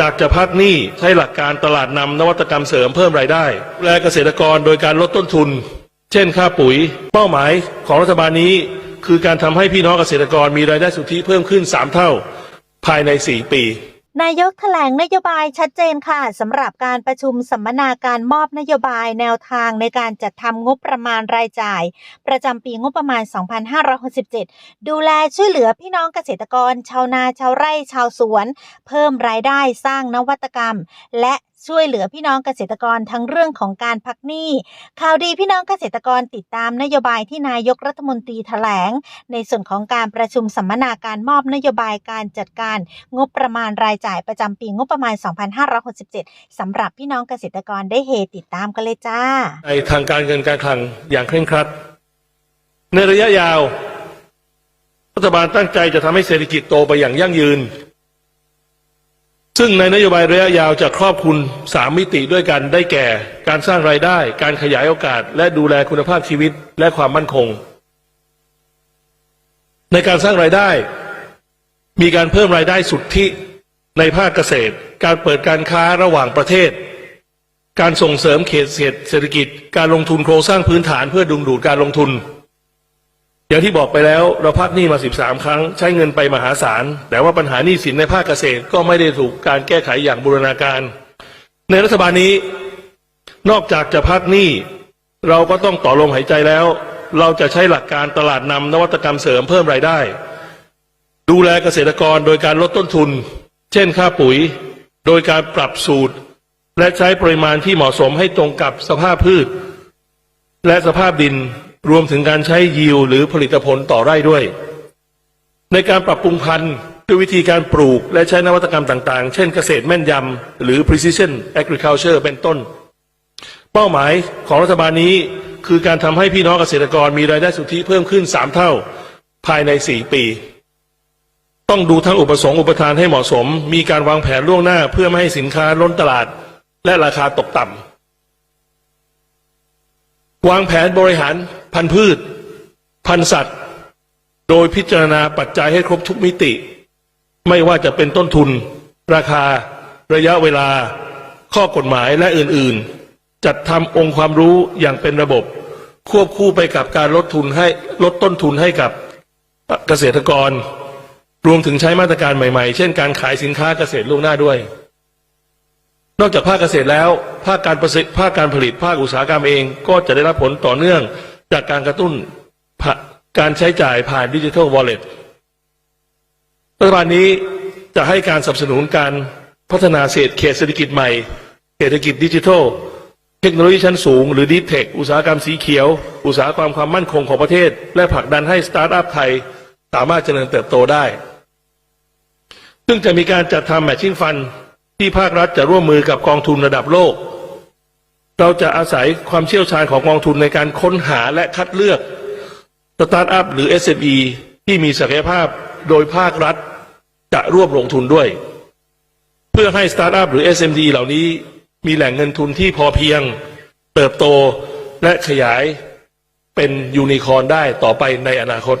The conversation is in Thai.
จากจะพักหนี้ใช้หลักการตลาดนำนวัตกรรมเสริมเพิ่มรายได้และเกษตรกรโดยการลดต้นทุน เช่นค่าปุ๋ย เป้าหมายของรัฐบาลนี้ คือการทำให้พี่น้องเกษตรกรมีรายได้สุทธิเพิ่มขึ้น 3 เท่า ภายใน 4 ปี นายกแถลงนโยบายชัดเจนค่ะสำหรับการประชุมสัมมนาการมอบนโยบายแนวทางในการจัดทำงบประมาณรายจ่าย ประจำปีงบประมาณ 2567 ดูแลช่วยเหลือพี่น้องเกษตรกร ชาวนาชาวไร่ชาวสวน เพิ่มรายได้สร้างนวัตกรรม และ ช่วยเหลือพี่น้องเกษตรกรทั้งเรื่องของการพักหนี้ข่าวดีพี่น้องเกษตรกรติดตามนโยบายที่นายกรัฐมนตรีแถลง ในส่วนของการประชุมสัมมนาการมอบนโยบายการจัดการงบประมาณรายจ่ายประจำปีงบประมาณ 2567 สำหรับพี่น้องเกษตรกรได้เฮติดตามกันเลยจ้า ในทางการเงินการคลังอย่างเคร่งครัด ในระยะยาว รัฐบาลตั้งใจจะทำให้เศรษฐกิจโตไปอย่างยั่งยืน ซึ่งในนโยบายระยะยาวจะครอบคลุมสามมิติด้วยกันได้แก่ การสร้างรายได้ การขยายโอกาส และดูแลคุณภาพชีวิตและความมั่นคง ในการสร้างรายได้ มีการเพิ่มรายได้สุทธิในภาคเกษตร การเปิดการค้าระหว่างประเทศ การส่งเสริมเขตเศรษฐกิจ การลงทุนโครงสร้างพื้นฐานเพื่อดึงดูดการลงทุน อย่างที่บอกไปแล้วเราพักหนี้มา 13 ครั้ง ใช้เงินไปมหาศาล แต่ว่าปัญหาหนี้สินในภาคเกษตรก็ไม่ได้ถูกการแก้ไขอย่างบูรณาการ ในรัฐบาลนี้ นอกจากจะพักหนี้ เราก็ต้องต่อลมหายใจแล้ว เราจะใช้หลักการตลาดนำนวัตกรรมเสริมเพิ่มรายได้ ดูแลเกษตรกรโดยการลดต้นทุน เช่นค่าปุ๋ย โดยการปรับสูตร และใช้ปริมาณที่เหมาะสมให้ตรงกับสภาพพืช และสภาพดิน รวมถึงการใช้ยิวหรือผลิตผลต่อไร่ด้วย ในการปรับปรุงพันธุ์ด้วยวิธีการปลูกและใช้นวัตกรรมต่างๆ เช่นเกษตรแม่นยำ หรือ precision agriculture เป็นต้น เป้าหมายของรัฐบาลนี้คือการทำให้พี่น้องเกษตรกรมีรายได้สุทธิเพิ่มขึ้น 3 เท่าภายใน 4 ปี ต้องดูทั้งอุปสงค์อุปทานให้เหมาะสม มีการวางแผนล่วงหน้าเพื่อไม่ให้สินค้าล้นตลาด และราคาตกต่ำ วางแผนบริหารพันธุ์พืช พันธุ์สัตว์ โดยพิจารณาปัจจัยให้ครบทุกมิติ ไม่ว่าจะเป็นต้นทุน ราคา ระยะเวลา ข้อกฎหมายและอื่นๆ จัดทำองค์ความรู้อย่างเป็นระบบ ควบคู่ไปกับการลดทุนให้ลดต้นทุนให้กับเกษตรกร รวมถึงใช้มาตรการใหม่ๆ เช่นการขายสินค้าเกษตรล่วงหน้าด้วย นอกจากภาคเกษตรแล้ว ภาคการประสิทธิภาคการผลิตภาคอุตสาหกรรมเอง ก็จะได้รับผลต่อเนื่องจากการกระตุ้นการใช้จ่ายผ่านดิจิทัลวอลเล็ตรัฐบาลนี้จะให้การสนับสนุนการพัฒนาเศรษฐเขตเศรษฐกิจใหม่ เศรษฐกิจดิจิทัล เทคโนโลยีชั้นสูง หรือดีเทคอุตสาหกรรมสีเขียว อุตสาหกรรมความมั่นคงของประเทศ และผลักดันให้สตาร์ทอัพไทย สามารถเจริญเติบโตได้ ซึ่งจะมีการจัดทำแมทชิ่งฟัน ที่ภาครัฐจะร่วมมือกับกองทุนระดับโลก เราจะอาศัยความเชี่ยวชาญของกองทุนในการค้นหาและคัดเลือกสตาร์ทอัพหรือ SME ที่มีศักยภาพโดยภาครัฐจะร่วมลงทุนด้วย เพื่อให้สตาร์ทอัพหรือ SME เหล่านี้มีแหล่งเงินทุนที่พอเพียง เติบโตและขยายเป็นยูนิคอร์นได้ต่อไปในอนาคต